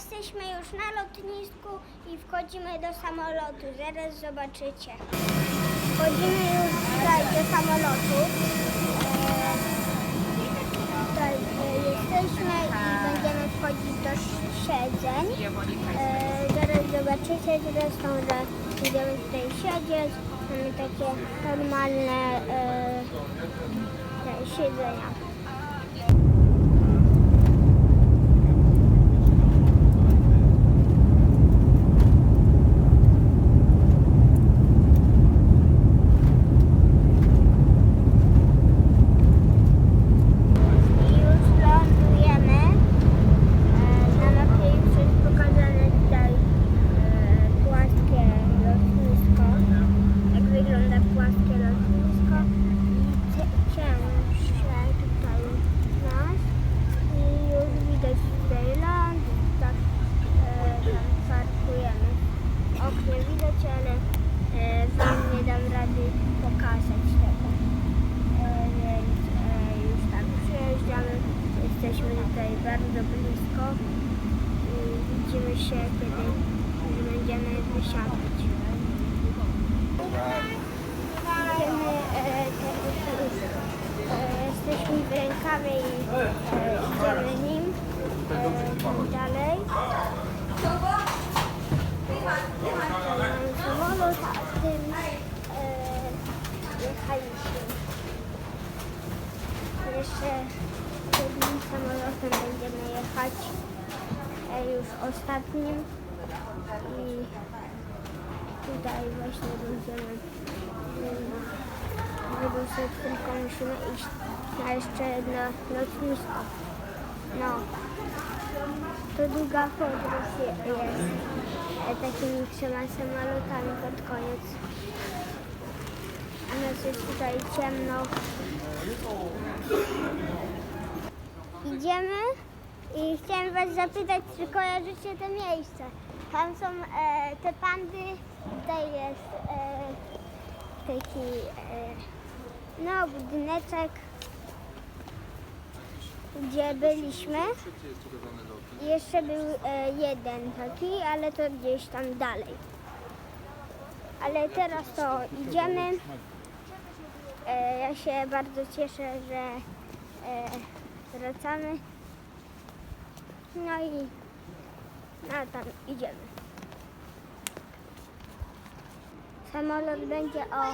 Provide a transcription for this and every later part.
Jesteśmy już na lotnisku i wchodzimy do samolotu. Zaraz zobaczycie. Wchodzimy już tutaj do samolotu. E, tutaj e, jesteśmy i będziemy wchodzić do siedzeń. E, zaraz zobaczycie zresztą, że będziemy tutaj siedzieć. Mamy takie normalne siedzenia. I już lądujemy. E, Na mapie już jest pokazane tutaj e, płaskie lotnisko. Jak wygląda płaskie lotnisko. I cie- cięższe tutaj nas. I już widać tutaj ląd. Tak e, tam parkujemy. W oknie widać, ale e, wam nie dam rady pokazać tego. E, więc e, już tak przyjeżdżamy. Jesteśmy tutaj bardzo i widzimy się, kiedy będziemy wysiadać. Idziemy, e, już, e, jesteśmy w rękawie i e, idziemy nim e, dalej. Samolot, a tym e. Jeszcze samolotem będziemy jechać, e, już ostatnim i tutaj właśnie będziemy wydostać tylko musimy iść na jeszcze jedno lotnisko. No, to długa podróż je- jest e, takimi trzema samolotami pod koniec. U nas jest tutaj ciemno. Idziemy i chciałem Was zapytać, czy kojarzycie to miejsce. Tam są e, te pandy, tutaj jest e, taki e, no, budyneczek, gdzie byliśmy. Jeszcze był e, jeden taki, ale to gdzieś tam dalej. Ale teraz to idziemy. E, ja się bardzo cieszę, że e, wracamy. No i no, tam idziemy. Samolot będzie o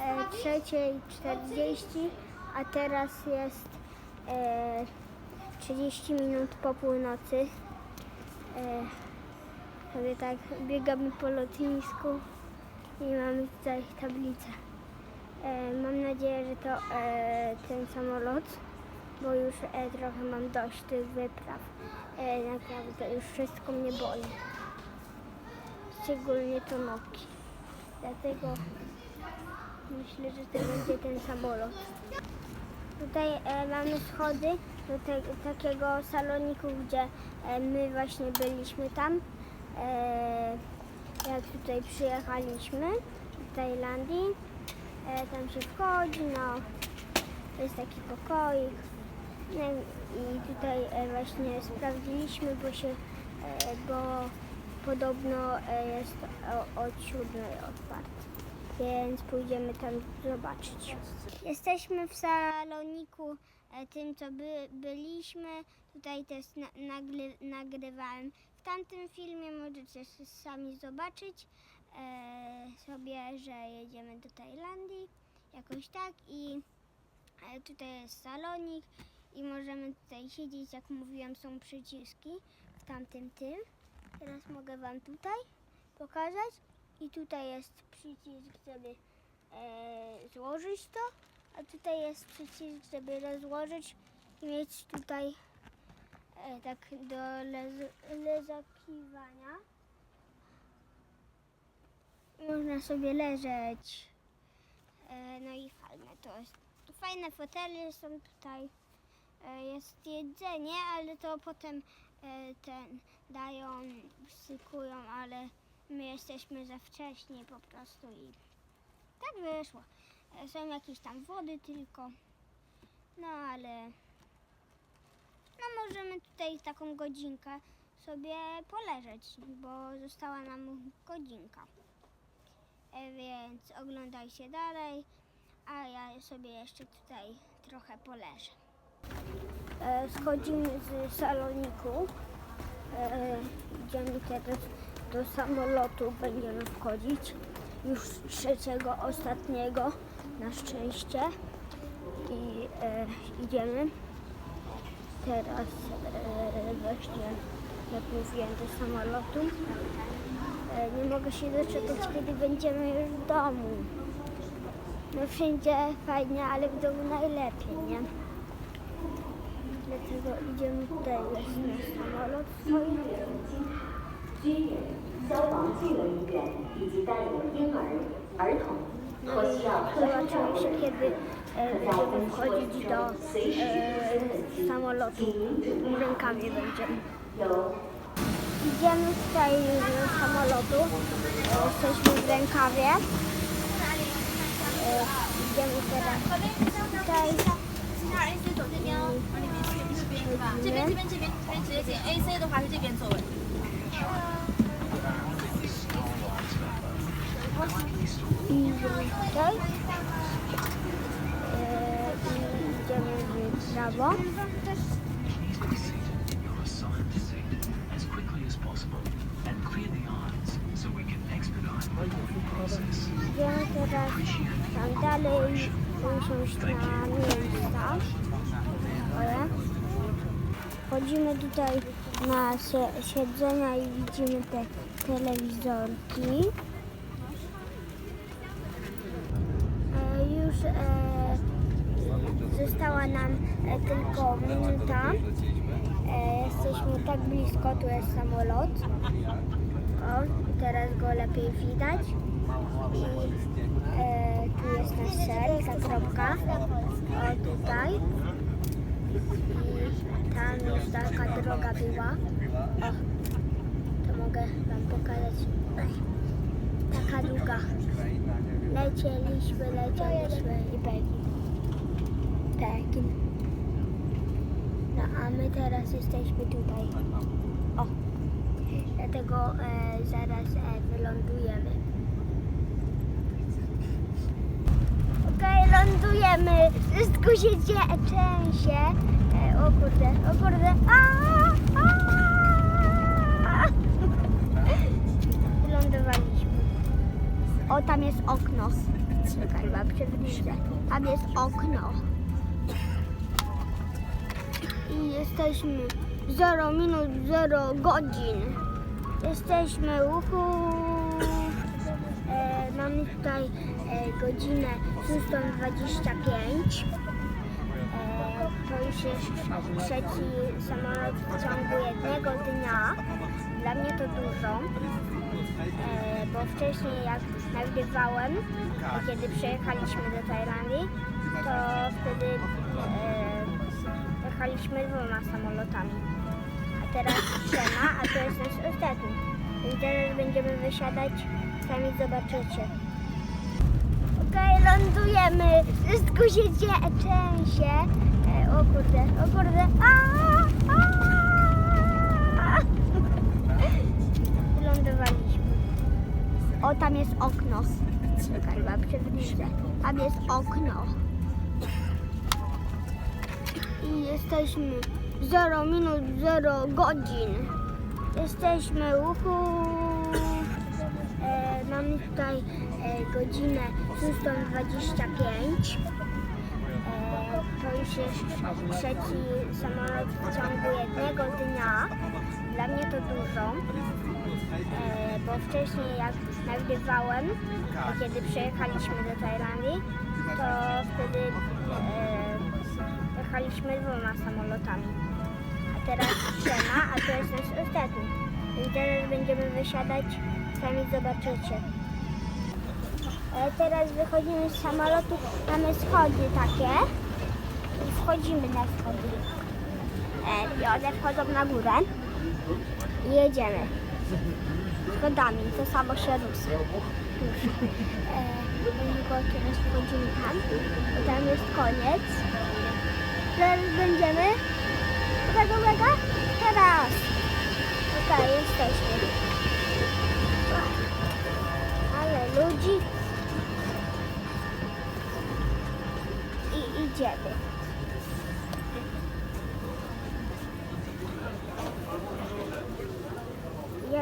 e, 3.40, a teraz jest e, 30 minut po północy. E, sobie tak biegamy po lotnisku i mamy tutaj tablicę. E, mam nadzieję, że to e, ten samolot, bo już e, trochę mam dość tych wypraw. E, naprawdę już wszystko mnie boli. Szczególnie to nogi. Dlatego myślę, że to będzie ten samolot. Tutaj e, mamy schody do te, takiego saloniku, gdzie e, my właśnie byliśmy tam. E, jak tutaj przyjechaliśmy z Tajlandii. E, tam się wchodzi, no jest taki pokoik. No i tutaj e, właśnie sprawdziliśmy, bo się, e, bo podobno e, jest od siódmej otwarty. Więc pójdziemy tam zobaczyć. Jesteśmy w saloniku tym, co by, byliśmy. Tutaj też na, nagry, nagrywałem. W tamtym filmie możecie sami zobaczyć sobie, że jedziemy do Tajlandii. Jakoś tak i tutaj jest salonik i możemy tutaj siedzieć, jak mówiłam, są przyciski w tamtym tym. Teraz mogę Wam tutaj pokazać i tutaj jest przycisk, żeby e, złożyć to, a tutaj jest przycisk, żeby rozłożyć i mieć tutaj e, tak do lez- lezakiwania. Można sobie leżeć. E, no i fajne to jest. Fajne fotele są tutaj. E, jest jedzenie, ale to potem e, ten dają, sykują, ale my jesteśmy za wcześnie po prostu i tak wyszło. E, Są jakieś tam wody tylko. No ale no możemy tutaj taką godzinkę sobie poleżeć, bo została nam godzinka. Więc oglądajcie dalej, a ja sobie jeszcze tutaj trochę poleżę. E, Schodzimy z saloniku. E, Idziemy teraz do samolotu, będziemy wchodzić. Już trzeciego, ostatniego na szczęście. I e, idziemy teraz e, właśnie, mówiłem, do samolotu. E, nie mogę się doczekać, kiedy będziemy już w domu. No wszędzie fajnie, ale w domu najlepiej, nie? dlaczego idziemy tutaj. Jest nasz samolot w moim Zobaczymy się, kiedy e, będziemy wchodzić do e, samolotu. Rękami będziemy. Idziemy tutaj do samolotu. Jesteśmy w rękawie. E, idziemy teraz tutaj. 这边是吧？这边这边这边可以直接进 AC 的话是这边座位。 I idziemy tutaj. E, I idziemy w prawo. You're assigned to safety as quickly as possible and clear the aisles so we can expedite the boarding process. Idziemy teraz tam dalej usiąść na miejsca. Wchodzimy tutaj na sie- siedzenia i widzimy te telewizorki. E, już e, została nam e, tylko minuta. Jesteśmy tak blisko, tu jest samolot. O, teraz go lepiej widać. I e, tu jest nasz ser, ta kropka. O, tutaj. Taka droga była. O, to mogę Wam pokazać. Taka długa. Lecieliśmy, lecieliśmy i Pekin. Pekin. No a my teraz jesteśmy tutaj. O. Dlatego e, zaraz e, wylądujemy. Okej, lądujemy. Wszystko się dzieje. O kurde, o kurde. A, a. Wylądowaliśmy. O, tam jest okno. Czekaj, mam przybliżę. Tam jest okno. I jesteśmy 0 minut 0 godzin. Jesteśmy uhu. E, mamy tutaj e, godzinę 6.25. Jest trzeci samolot w ciągu jednego dnia. Dla mnie to dużo. E, bo wcześniej jak nagrywałem, kiedy przyjechaliśmy do Tajlandii, to wtedy e, jechaliśmy dwoma samolotami. A teraz trzema, a to jest nasz ostatni. Więc teraz będziemy wysiadać, sami zobaczycie. Okej, lądujemy. Wszystko się dzieje, trzęsie. O kurde, o kurde. Wylądowaliśmy. O, tam jest okno. Czekaj, mam przybliżę. Tam jest okno. I jesteśmy 0 minut 0 godzin. Jesteśmy uhu. E, mamy tutaj e, godzinę 6.25. To już jest trzeci samolot w ciągu jednego dnia. Dla mnie to dużo. E, bo wcześniej jak nagrywałem, kiedy przyjechaliśmy do Tajlandii, to wtedy e, jechaliśmy dwoma samolotami. A teraz trzema, a to jest nasz ostatni. Więc teraz będziemy wysiadać, sami zobaczycie. E, teraz wychodzimy z samolotu, mamy schody takie i wchodzimy na schody. I one wchodzą na górę i jedziemy schodami, to samo się rusza. E, tylko teraz wchodzimy tam, bo tam jest koniec. Teraz będziemy, uwaga, uwaga, teraz Okej, jesteśmy. Ale ludzi. I idziemy.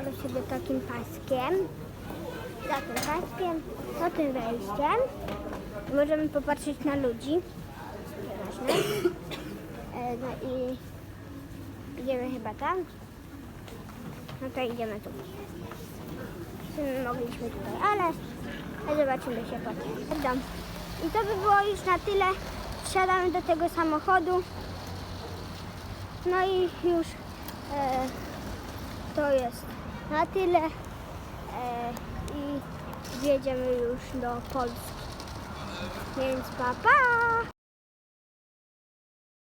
Idziemy sobie takim paskiem. Za tym paskiem, za tym wejściem. Możemy popatrzeć na ludzi. E, No i idziemy chyba tam. No to idziemy tu. Mogliśmy tutaj, ale zobaczymy się potem. I to by było już na tyle. Wsiadamy do tego samochodu. No i już e, to jest na tyle. E, I jedziemy już do Polski. Więc pa pa!